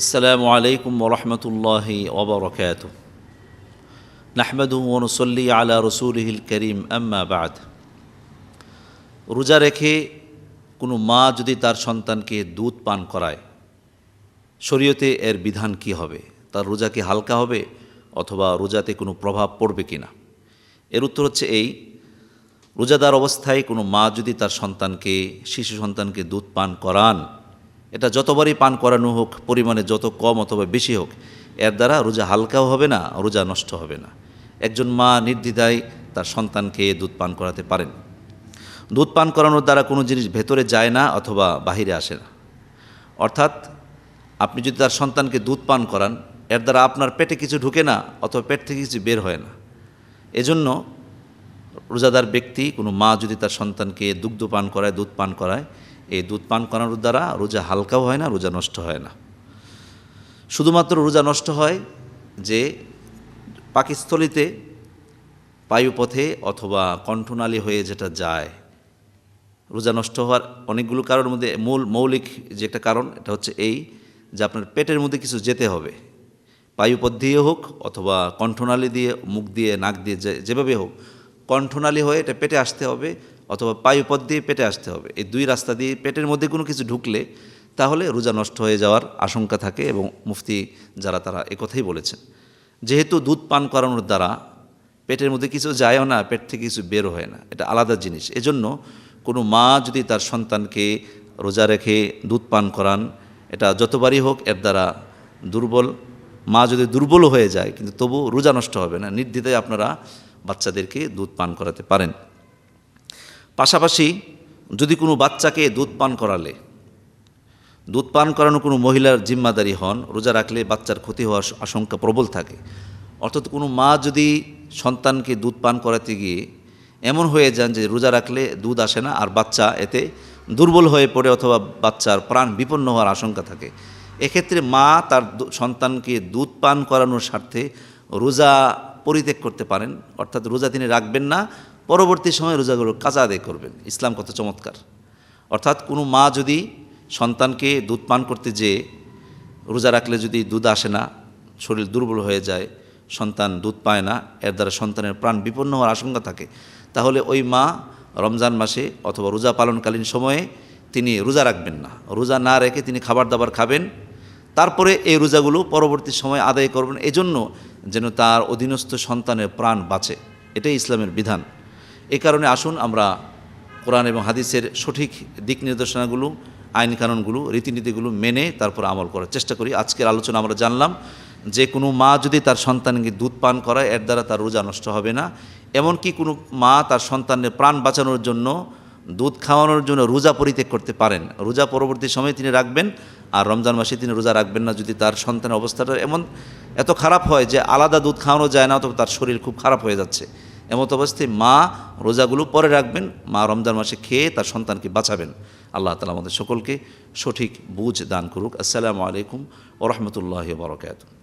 আসসালামু আলাইকুম ওরহমতুল্লাহি ওবরকাত নাহমেদু ওনসল্লি আলা রসুলহিল করিম, আম্মা বাদ। রোজা রেখে কোনো মা যদি তার সন্তানকে দুধ পান করায়, শরীয়তে এর বিধান কি হবে? তার রোজা কি হালকা হবে অথবা রোজাতে কোনো প্রভাব পড়বে কি না? এর উত্তর হচ্ছে এই, রোজাদার অবস্থায় কোনো মা যদি তার সন্তানকে, শিশু সন্তানকে দুধ পান করান এটা যতবারই পান করানো হোক, পরিমাণে যত কম অথবা বেশি হোক, এর দ্বারা রোজা হালকাও হবে না, রোজা নষ্ট হবে না। একজন মা নির্দ্বিধায় তার সন্তানকে দুধ পান করাতে পারেন। দুধ পান করানোর দ্বারা কোনো জিনিস ভেতরে যায় না অথবা বাহিরে আসে না। অর্থাৎ, আপনি যদি তার সন্তানকে দুধ পান করান, এর দ্বারা আপনার পেটে কিছু ঢুকে না অথবা পেট থেকে কিছু বের হয় না। এজন্য রোজাদার ব্যক্তি, কোনো মা যদি তার সন্তানকে দুগ্ধ পান করায়, দুধ পান করায় এই দুধ পান করানোর দ্বারা রোজা হালকাও হয় না, রোজা নষ্ট হয় না। শুধুমাত্র রোজা নষ্ট হয় যে পাকিস্থলিতে বায়ুপথে অথবা কণ্ঠনালী হয়ে যেটা যায়। রোজা নষ্ট হওয়ার অনেকগুলো কারণের মধ্যে মূল মৌলিক যে একটা কারণ, এটা হচ্ছে এই যে আপনার পেটের মধ্যে কিছু যেতে হবে। বায়ুপথ দিয়ে হোক অথবা কণ্ঠনালী দিয়ে, মুখ দিয়ে, নাক দিয়ে যেভাবে হোক কণ্ঠনালী হয়ে এটা পেটে আসতে হবে অথবা বায়ুপথ দিয়ে পেটে আসতে হবে। এই দুই রাস্তা দিয়ে পেটের মধ্যে কোনো কিছু ঢুকলে তাহলে রোজা নষ্ট হয়ে যাওয়ার আশঙ্কা থাকে এবং মুফতি যারা তারা একথাই বলেছেন। যেহেতু দুধ পান করানোর দ্বারা পেটের মধ্যে কিছু যায়ও না, পেট থেকে কিছু বের হয় না, এটা আলাদা জিনিস। এজন্য কোনো মা যদি তার সন্তানকে রোজা রেখে দুধ পান করান, এটা যতবারই হোক এর দ্বারা দুর্বল। মা যদি দুর্বল হয়ে যায়, কিন্তু তবু রোজা নষ্ট হবে না। নির্দ্বিধায় আপনারা বাচ্চাদেরকে দুধ পান করাতে পারেন। পাশাপাশি যদি কোনো বাচ্চাকে দুধ পান করালে, দুধ পান করানো কোনো মহিলার জিম্মাদারি হন, রোজা রাখলে বাচ্চার ক্ষতি হওয়ার আশঙ্কা প্রবল থাকে। অর্থাৎ কোনো মা যদি সন্তানকে দুধ পান করাতে গিয়ে এমন হয়ে যান যে রোজা রাখলে দুধ আসে না আর বাচ্চা এতে দুর্বল হয়ে পড়ে অথবা বাচ্চার প্রাণ বিপন্ন হওয়ার আশঙ্কা থাকে, এক্ষেত্রে মা তার সন্তানকে দুধ পান করানোর স্বার্থে রোজা পরিত্যাগ করতে পারেন, অর্থাৎ রোজা তিনি রাখবেন না, পরবর্তী সময় রোজাগুলো কাজা আদায় করবেন। ইসলাম কত চমৎকার। অর্থাৎ কোনো মা যদি সন্তানকে দুধ পান করতে যেয়ে রোজা রাখলে যদি দুধ আসে না, শরীর দুর্বল হয়ে যায়, সন্তান দুধ পায় না, এর দ্বারা সন্তানের প্রাণ বিপন্ন হওয়ার আশঙ্কা থাকে, তাহলে ওই মা রমজান মাসে অথবা রোজা পালনকালীন সময়ে তিনি রোজা রাখবেন না। রোজা না রেখে তিনি খাবার দাবার খাবেন। তারপরে এই রোজাগুলো পরবর্তী সময় আদায় করবেন। এজন্য যেন তার অধীনস্থ সন্তানের প্রাণ বাঁচে। এটাই ইসলামের বিধান। এ কারণে আসুন আমরা কোরআন এবং হাদিসের সঠিক দিক নির্দেশনাগুলো আইন কানুনগুলো রীতিনীতিগুলো মেনে তারপর আমল করার চেষ্টা করি। আজকের আলোচনা আমরা জানলাম যে কোনো মা যদি তার সন্তানকে দুধ পান করায়, এর দ্বারা তার রোজা নষ্ট হবে না। এমনকি কোনো মা তার সন্তানের প্রাণ বাঁচানোর জন্য দুধ খাওয়ানোর জন্য রোজা পরিত্যাগ করতে পারেন। রোজা পরবর্তী সময়ে তিনি রাখবেন। আর রমজান মাসে তিনি রোজা রাখবেন না যদি তার সন্তানের অবস্থাটা এমন এত খারাপ হয় যে আলাদা দুধ খাওয়ানো যায় না, অথবা তার শরীর খুব খারাপ হয়ে যাচ্ছে। এমত অবস্থায় মা রোজাগুলো পরে রাখবেন, মা রমজান মাসে খেয়ে তার সন্তানকে বাঁচাবেন। আল্লাহ তালা আমাদের সকলকে সঠিক বুঝ দান করুক। আসসালামু আলাইকুম ওরহমতুল্লাহ বরকাত